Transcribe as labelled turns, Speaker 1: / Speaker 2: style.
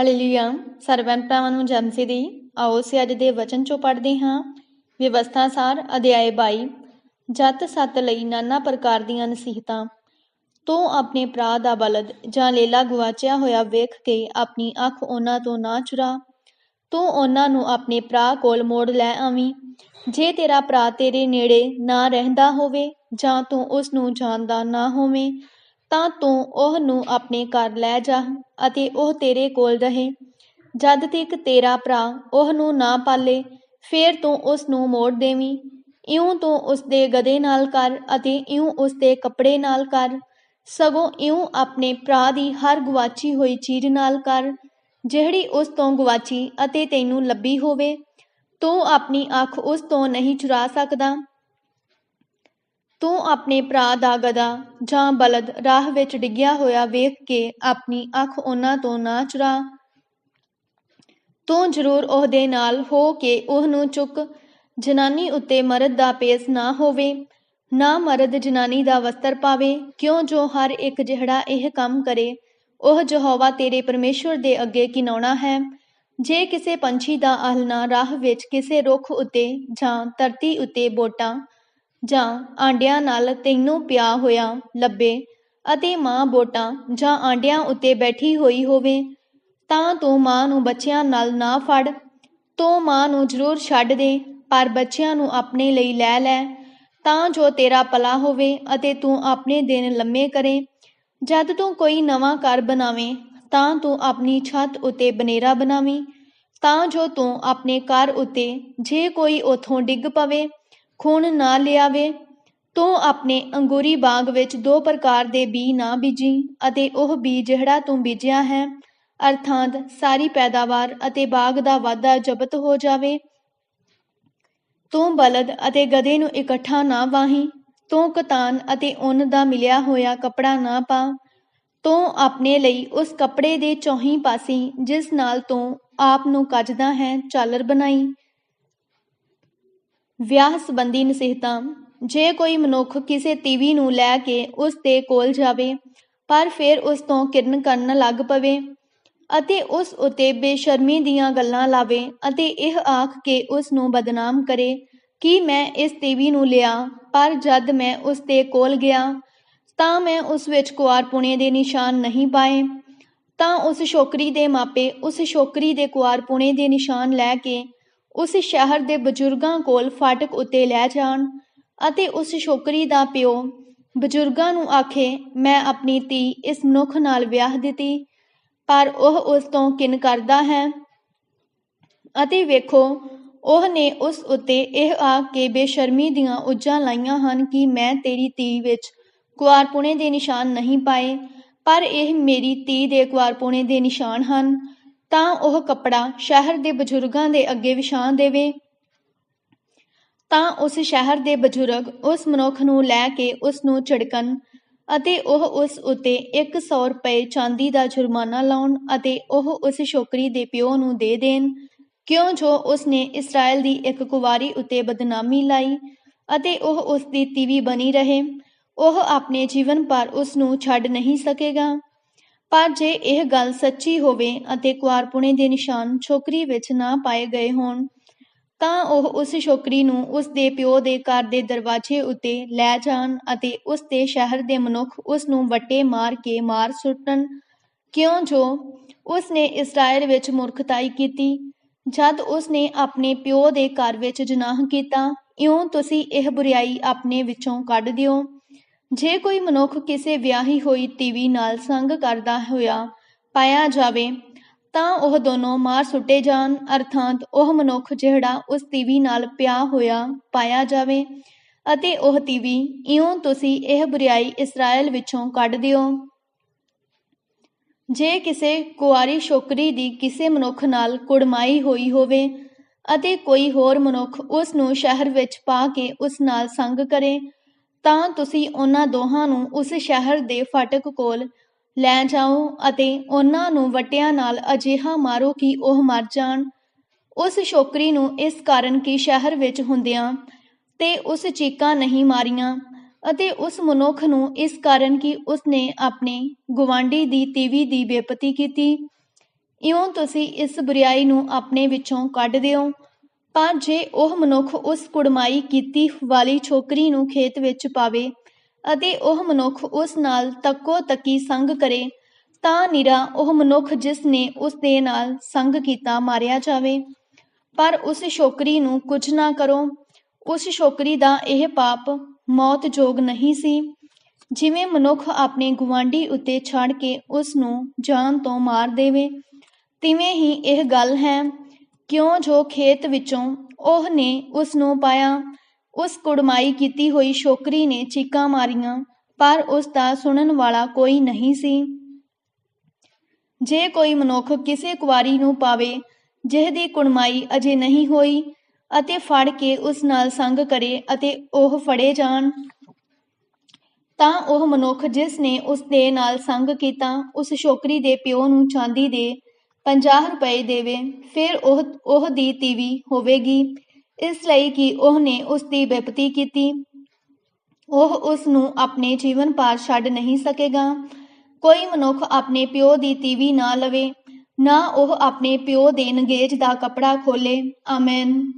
Speaker 1: Hallelujah Sarwan ਭਰਾਵਾਂ ਨੂੰ ਜਮਸੀ ਦੀ ਆਓ ਅਸੀਂ ਅੱਜ ਦੇ ਵਚਨ ਚੋਂ ਪੜ੍ਹਦੇ ਹਾਂ। ਵਿਵਸਥਾ ਸਾਰ ਅਧਿਆਇ 22 ਜਤ ਸਤ ਲਈ ਨਾਨਾ ਪ੍ਰਕਾਰ ਦੀਆਂ ਨਸੀਹਤਾਂ। ਤੂੰ ਆਪਣੇ ਭਰਾ ਦਾ ਬਲਦ ਜਾਂ ਲੇਲਾ ਗਵਾਚਿਆ ਹੋਇਆ ਵੇਖ ਕੇ ਆਪਣੀ ਅੱਖ ਉਹਨਾਂ ਤੋਂ ਨਾ ਚੁਰਾ। ਤੂੰ ਉਹਨਾਂ ਨੂੰ ਆਪਣੇ ਭਰਾ ਕੋਲ ਮੋੜ ਲੈ ਆਵੀਂ। ਜੇ ਤੇਰਾ ਭਰਾ ਤੇਰੇ ਨੇੜੇ ਨਾ ਰਹਿੰਦਾ ਹੋਵੇ ਜਾਂ ਤੂੰ ਉਸ ਨੂੰ ਜਾਣਦਾ ਨਾ ਹੋਵੇਂ ਤਾਂ ਤੂੰ ਉਹ ਨੂੰ ਆਪਣੇ ਘਰ ਲੈ ਜਾ ਅਤੇ ਉਹ ਤੇਰੇ ਕੋਲ ਰਹੇ। ਜਦ ਤੱਕ ਤੇਰਾ ਭਰਾ ਉਹ ਨੂੰ ਨਾ ਪਾਲੇ, ਫੇਰ ਤੂੰ ਉਸ ਨੂੰ ਮੋੜ ਦੇਵੀਂ। ਇਉਂ ਤੂੰ ਉਸ ਦੇ ਗਧੇ ਨਾਲ ਕਰ ਅਤੇ ਇਉਂ ਉਸ ਦੇ ਕੱਪੜੇ ਨਾਲ ਕਰ। ਸਗੋਂ ਇਉਂ ਆਪਣੇ ਭਰਾ ਦੀ ਹਰ ਗਵਾਚੀ ਹੋਈ ਚੀਜ਼ ਨਾਲ ਕਰ, ਜਿਹੜੀ ਉਸ ਤੋਂ ਗਵਾਚੀ ਅਤੇ ਤੈਨੂੰ ਲੱਭੀ ਹੋਵੇ। ਤੂੰ ਆਪਣੀ ਅੱਖ ਉਸ ਤੋਂ ਨਹੀਂ ਚੁਰਾ ਸਕਦਾ। ਤੂੰ ਆਪਣੇ ਭਰਾ ਦਾ ਗਧਾ ਜਾਂ ਬਲਦ ਰਾਹ ਵਿੱਚ ਡਿੱਗਿਆ ਹੋਇਆ ਵੇਖ ਕੇ ਆਪਣੀ ਅੱਖ ਉਹਨਾਂ ਤੋਂ ਨਾ ਚੁਰਾ। ਤੂੰ ਜ਼ਰੂਰ ਉਹਦੇ ਨਾਲ ਹੋ ਕੇ ਉਹਨੂੰ ਚੁੱਕ। ਜਨਾਨੀ ਉੱਤੇ ਮਰਦ ਦਾ ਪੇਸ ਨਾ ਹੋਵੇ, ਨਾ ਮਰਦ ਜਨਾਨੀ ਦਾ ਵਸਤਰ ਪਾਵੇ। ਕਿਉਂ ਜੋ ਹਰ ਇੱਕ ਜਿਹੜਾ ਇਹ ਕੰਮ ਕਰੇ, ਉਹ ਯਹੋਵਾ ਤੇਰੇ ਪਰਮੇਸ਼ਵਰ ਦੇ ਅੱਗੇ ਕਿਨਾਉਣਾ ਹੈ। ਜੇ ਕਿਸੇ ਪੰਛੀ ਦਾ ਆਲਣਾ ਰਾਹ ਵਿੱਚ ਕਿਸੇ ਰੁੱਖ ਉੱਤੇ ਜਾਂ ਧਰਤੀ ਉੱਤੇ ਬੋਟਾਂ ਜਾਂ ਆਂਡਿਆਂ ਨਾਲ ਤੈਨੂੰ ਪਿਆ ਹੋਇਆ ਲੱਭੇ ਅਤੇ ਮਾਂ ਬੋਟਾਂ ਜਾਂ ਆਂਡਿਆਂ ਉੱਤੇ ਬੈਠੀ ਹੋਈ ਹੋਵੇ, ਤਾਂ ਤੂੰ ਮਾਂ ਨੂੰ ਬੱਚਿਆਂ ਨਾਲ ਨਾ ਫੜ। ਤੂੰ ਮਾਂ ਨੂੰ ਜ਼ਰੂਰ ਛੱਡ ਦੇ, ਪਰ ਬੱਚਿਆਂ ਨੂੰ ਆਪਣੇ ਲਈ ਲੈ ਲੈ, ਤਾਂ ਜੋ ਤੇਰਾ ਪਲਾ ਹੋਵੇ ਅਤੇ ਤੂੰ ਆਪਣੇ ਦਿਨ ਲੰਮੇ ਕਰੇ। ਜਦ ਤੂੰ ਕੋਈ ਨਵਾਂ ਘਰ ਬਣਾਵੇਂ, ਤਾਂ ਤੂੰ ਆਪਣੀ ਛੱਤ ਉੱਤੇ ਬਨੇਰਾ ਬਣਾਵੀਂ, ਤਾਂ ਜੋ ਤੂੰ ਆਪਣੇ ਘਰ ਉੱਤੇ ਜੇ ਕੋਈ ਉਥੋਂ ਡਿੱਗ ਪਵੇ ਖੂਨ ਨਾ ਲਿਆਵੇ, ਤੂੰ ਆਪਣੇ ਅੰਗੂਰੀ ਬਾਗ ਵਿੱਚ ਦੋ ਪ੍ਰਕਾਰ ਦੇ ਬੀ ਨਾ ਬੀਜੀ ਅਤੇ ਉਹ ਬੀ ਜਿਹੜਾ ਤੂੰ ਬੀਜਿਆ ਹੈ, ਅਰਥਾਤ ਸਾਰੀ ਪੈਦਾਵਾਰ ਅਤੇ ਬਾਗ ਦਾ ਵਾਧਾ ਜ਼ਬਤ ਹੋ ਜਾਵੇ। ਤੂੰ ਬਲਦ ਅਤੇ ਗਧੇ ਨੂੰ ਇਕੱਠਾ ਨਾ ਵਾਹੀ, ਤੂੰ ਕਤਾਨ ਅਤੇ ਉੱਨ ਦਾ ਮਿਲਿਆ ਹੋਇਆ ਕਪੜਾ ਨਾ ਪਾ। ਤੂੰ ਆਪਣੇ ਲਈ ਉਸ ਕਪੜੇ ਦੇ ਚੌਹੀਂ ਪਾਸੀ ਜਿਸ ਨਾਲ ਤੂੰ ਆਪ ਨੂੰ ਕੱਜਦਾ ਹੈ ਚਾਲਰ ਬਣਾਈ। ਵਿਆਹ ਸੰਬੰਧੀ ਨਸੀਹਤਾਂ, ਜੇ ਕੋਈ ਮਨੁੱਖ ਕਿਸੇ ਤੀਵੀ ਨੂੰ ਲੈ ਕੇ ਉਸ ਦੇ ਕੋਲ ਜਾਵੇ, ਪਰ ਫਿਰ ਉਸ ਤੋਂ ਕਿਰਨ ਕਰਨ ਲੱਗ ਪਵੇ ਅਤੇ ਉਸ ਉਤੇ ਬੇਸ਼ਰਮੀ ਦੀਆਂ ਗੱਲਾਂ ਲਾਵੇ ਅਤੇ ਇਹ ਆਖ ਕੇ ਉਸ ਨੂੰ ਬਦਨਾਮ ਕਰੇ, ਕਿ ਮੈਂ ਇਸ ਤੀਵੀ ਨੂੰ ਲਿਆ, ਪਰ ਜਦ ਮੈਂ ਉਸ ਦੇ ਕੋਲ ਗਿਆ, ਤਾਂ ਮੈਂ ਉਸ ਵਿੱਚ ਕੁਆਰਪੁਣੇ ਦੇ ਨਿਸ਼ਾਨ ਨਹੀਂ ਪਾਏ। ਤਾਂ ਉਸ ਛੋਕਰੀ ਦੇ ਮਾਪੇ ਉਸ ਛੋਕਰੀ ਦੇ ਕੁਆਰਪੁਣੇ ਦੇ ਨਿਸ਼ਾਨ ਲੈ ਕੇ ਉਸ ਸ਼ਹਿਰ ਦੇ ਬਜ਼ੁਰਗਾਂ ਕੋਲ ਫਾਟਕ ਉੱਤੇ ਲੈ ਜਾਣ ਅਤੇ ਉਸ ਛੋਕਰੀ ਦਾ ਪਿਓ ਬਜ਼ੁਰਗਾਂ ਨੂੰ ਆਖੇ, ਮੈਂ ਆਪਣੀ ਧੀ ਇਸ ਮਨੁੱਖ ਨਾਲ ਵਿਆਹ ਦਿੱਤੀ, ਪਰ ਉਹ ਉਸ ਤੋਂ ਕਿਨ ਕਰਦਾ ਹੈ? ਅਤੇ ਵੇਖੋ, ਉਹ ਨੇ ਉਸ ਉੱਤੇ ਇਹ ਆ ਕੇ ਬੇਸ਼ਰਮੀ ਦੀਆਂ ਉੱਜਾਂ ਲਾਈਆਂ ਹਨ ਕਿ ਮੈਂ ਤੇਰੀ ਧੀ ਵਿੱਚ ਕੁਆਰਪੁਣੇ ਦੇ ਨਿਸ਼ਾਨ ਨਹੀਂ ਪਾਏ, ਪਰ ਇਹ ਮੇਰੀ ਧੀ ਦੇ ਕੁਆਰਪੁਣੇ ਦੇ ਨਿਸ਼ਾਨ ਹਨ। ਤਾਂ ਉਹ ਕੱਪੜਾ ਸ਼ਹਿਰ ਦੇ ਬਜ਼ੁਰਗਾਂ ਦੇ ਅੱਗੇ ਵਿਛਾ ਦੇਵੇ। ਤਾਂ ਉਸ ਸ਼ਹਿਰ ਦੇ ਬਜ਼ੁਰਗ ਉਸ ਮਨੁੱਖ ਨੂੰ ਲੈ ਕੇ ਉਸ ਨੂੰ ਝੜਕਣ ਅਤੇ ਉਹ ਉਸ ਉੱਤੇ 100 ਰੁਪਏ ਚਾਂਦੀ ਦਾ ਜੁਰਮਾਨਾ ਲਾਉਣ ਅਤੇ ਉਹ ਉਸ ਛੋਕਰੀ ਦੇ ਪਿਓ ਨੂੰ ਦੇ ਦੇਣ। ਕਿਉਂ ਜੋ ਉਸ ਨੇ ਇਸਰਾਇਲ ਦੀ ਇੱਕ ਕੁਵਾਰੀ ਉੱਤੇ ਬਦਨਾਮੀ ਲਾਈ ਅਤੇ ਉਹ ਉਸ ਦੀ ਤੀਵੀ ਬਣੀ ਰਹੇ, ਉਹ ਆਪਣੇ ਜੀਵਨ ਪਰ ਉਸ ਨੂੰ ਛੱਡ ਨਹੀਂ ਸਕੇਗਾ। ਪਰ ਜੇ ਇਹ ਗੱਲ ਸੱਚੀ ਹੋਵੇ ਅਤੇ ਕੁਆਰਪੁਣੇ ਦੇ ਨਿਸ਼ਾਨ ਛੋਕਰੀ ਵਿੱਚ ਨਾ ਪਾਏ ਗਏ ਹੋਣ, ਤਾਂ ਉਹ ਉਸ ਛੋਕਰੀ ਨੂੰ ਉਸ ਦੇ ਪਿਓ ਦੇ ਘਰ ਦੇ ਦਰਵਾਜ਼ੇ ਉੱਤੇ ਲੈ ਜਾਣ ਅਤੇ ਉਸ ਦੇ ਸ਼ਹਿਰ ਦੇ ਮਨੁੱਖ ਉਸ ਨੂੰ ਵੱਟੇ ਮਾਰ ਕੇ ਮਾਰ ਸੁੱਟਣ। ਕਿਉਂ ਜੋ ਉਸ ਨੇ ਇਸਰਾਇਲ ਵਿੱਚ ਮੂਰਖਤਾਈ ਕੀਤੀ, ਜਦ ਉਸ ਨੇ ਆਪਣੇ ਪਿਓ ਦੇ ਘਰ ਵਿੱਚ ਜਨਾਹ ਕੀਤਾ, ਇਉਂ ਤੁਸੀਂ ਇਹ ਬੁਰੀਾਈ ਆਪਣੇ ਵਿੱਚੋਂ ਕੱਢ ਦਿਓ। ਜੇ ਕੋਈ ਮਨੁੱਖ ਕਿਸੇ ਵਿਆਹੀ ਹੋਈ ਤੀਵੀ ਨਾਲ ਸੰਗ ਕਰਦਾ ਹੋਇਆ ਪਾਇਆ ਜਾਵੇ, ਤਾਂ ਉਹ ਦੋਨੋਂ ਮਾਰ ਸੁੱਟੇ ਜਾਣ, ਅਰਥਾਤ ਉਹ ਮਨੁੱਖ ਜਿਹੜਾ ਉਸ ਤੀਵੀ ਨਾਲ ਪਿਆ ਹੋਇਆ ਪਾਇਆ ਜਾਵੇ ਅਤੇ ਉਹ ਤੀਵੀ, ਇਉਂ ਤੁਸੀਂ ਇਹ ਬੁਰੀਾਈ ਇਸਰਾਇਲ ਵਿੱਚੋਂ ਕੱਢ ਦਿਓ। ਜੇ ਕਿਸੇ ਕੁਆਰੀ ਛੋਕਰੀ ਦੀ ਕਿਸੇ ਮਨੁੱਖ ਨਾਲ ਕੁੜਮਾਈ ਹੋਈ ਹੋਵੇ ਅਤੇ ਕੋਈ ਹੋਰ ਮਨੁੱਖ ਉਸ ਨੂੰ ਸ਼ਹਿਰ ਵਿੱਚ ਪਾ ਕੇ ਉਸ ਨਾਲ ਸੰਗ ਕਰੇ ਤਾਂ ਤੁਸੀਂ ਉਹਨਾਂ ਦੋਹਾਂ ਨੂੰ ਉਸ ਸ਼ਹਿਰ ਦੇ ਫਾਟਕ ਕੋਲ ਲੈ ਜਾਓ ਅਤੇ ਉਹਨਾਂ ਨੂੰ ਵਟਿਆਂ ਨਾਲ ਅਜਿਹਾ ਮਾਰੋ ਕਿ ਉਹ ਮਰ ਜਾਣ। ਉਸ ਛੋਕਰੀ ਨੂੰ ਇਸ ਕਾਰਨ ਕਿ ਸ਼ਹਿਰ ਵਿੱਚ ਹੁੰਦਿਆਂ ਤੇ ਉਸ ਚੀਕਾਂ ਨਹੀਂ ਮਾਰੀਆਂ ਅਤੇ ਉਸ ਮਨੁੱਖ ਨੂੰ ਇਸ ਕਾਰਨ ਕਿ ਉਸਨੇ ਆਪਣੇ ਗਵਾਂਢੀ ਦੀ ਤੀਵੀ ਦੀ ਬੇਪਤੀ ਕੀਤੀ। ਇਉਂ ਤੁਸੀਂ ਇਸ ਬੁਰੀਆਈ ਨੂੰ ਆਪਣੇ ਵਿੱਚੋਂ ਕੱਢ ਦਿਓ। ਪਰ ਜੇ ਉਹ ਮਨੁੱਖ ਉਸ ਕੁੜਮਾਈ ਕੀਤੀ ਵਾਲੀ ਛੋਕਰੀ ਨੂੰ ਖੇਤ ਵਿੱਚ ਪਾਵੇ ਅਤੇ ਉਹ ਮਨੁੱਖ ਉਸ ਨਾਲ ਤੱਕੋ ਤੱਕੀ ਸੰਗ ਕਰੇ, ਤਾਂ ਨਿਰਾ ਉਹ ਮਨੁੱਖ ਜਿਸ ਨੇ ਉਸ ਦੇ ਨਾਲ ਸੰਗ ਕੀਤਾ ਮਾਰਿਆ ਜਾਵੇ। ਪਰ ਉਸ ਛੋਕਰੀ ਨੂੰ ਕੁਝ ਨਾ ਕਰੋ। ਉਸ ਛੋਕਰੀ ਦਾ ਇਹ ਪਾਪ ਮੌਤ ਜੋਗ ਨਹੀਂ ਸੀ। ਜਿਵੇਂ ਮਨੁੱਖ ਆਪਣੇ ਗੁਆਂਢੀ ਉੱਤੇ ਛੱਡ ਕੇ ਉਸ ਨੂੰ ਜਾਨ ਤੋਂ ਮਾਰ ਦੇਵੇ, ਤਿਵੇਂ ਹੀ ਇਹ ਗੱਲ ਹੈ ਕਿਉਂ ਜੋ ਖੇਤ ਵਿੱਚੋਂ ਉਹ ਨੇ ਉਸ ਨੂੰ ਪਾਇਆ? ਉਸ ਕੁੜਮਾਈ ਕੀਤੀ ਹੋਈ ਛੋਕਰੀ ਨੇ ਚੀਕਾਂ ਮਾਰੀਆਂ, ਪਰ ਉਸ ਦਾ ਸੁਣਨ ਵਾਲਾ ਕੋਈ ਨਹੀਂ ਸੀ। ਜੇ ਕੋਈ ਮਨੁੱਖ ਕਿਸੇ ਕੁਵਾਰੀ ਨੂੰ ਪਾਵੇ, ਜਿਹਦੀ ਕੁੜਮਾਈ ਅਜੇ ਨਹੀਂ ਹੋਈ ਅਤੇ ਫੜ ਕੇ ਉਸ ਨਾਲ ਸੰਗ ਕਰੇ ਅਤੇ ਉਹ ਫੜੇ ਜਾਣ, ਤਾਂ ਉਹ ਮਨੁੱਖ ਜਿਸ ਨੇ ਉਸ ਦੇ ਨਾਲ ਸੰਗ ਕੀਤਾ, ਉਸ ਛੋਕਰੀ ਦੇ ਪਿਓ ਨੂੰ ਚਾਂਦੀ ਦੇ 50 ਰੁਪਏ ਦੇਵੇ, ਫਿਰ ਉਹ ਉਹ ਦੀ ਤੀਵੀ ਹੋਵੇਗੀ। ਇਸ ਲਈ ਕਿ ਉਹਨੇ ਉਸ ਦੀ ਬਿਪਤੀ ਕੀਤੀ। ਉਹ ਉਸ ਨੂੰ ਆਪਣੇ ਜੀਵਨ ਪਾਰ ਛੱਡ ਨਹੀਂ ਸਕੇਗਾ। ਕੋਈ ਮਨੁੱਖ ਆਪਣੇ ਪਿਓ ਦੀ ਤੀਵੀ ਨਾ ਲਵੇ, ਨਾ ਉਹ ਆਪਣੇ ਪਿਓ ਦੇ ਨਗੇਜ ਦਾ ਕਪੜਾ ਖੋਲੇ। ਆਮੇਨ।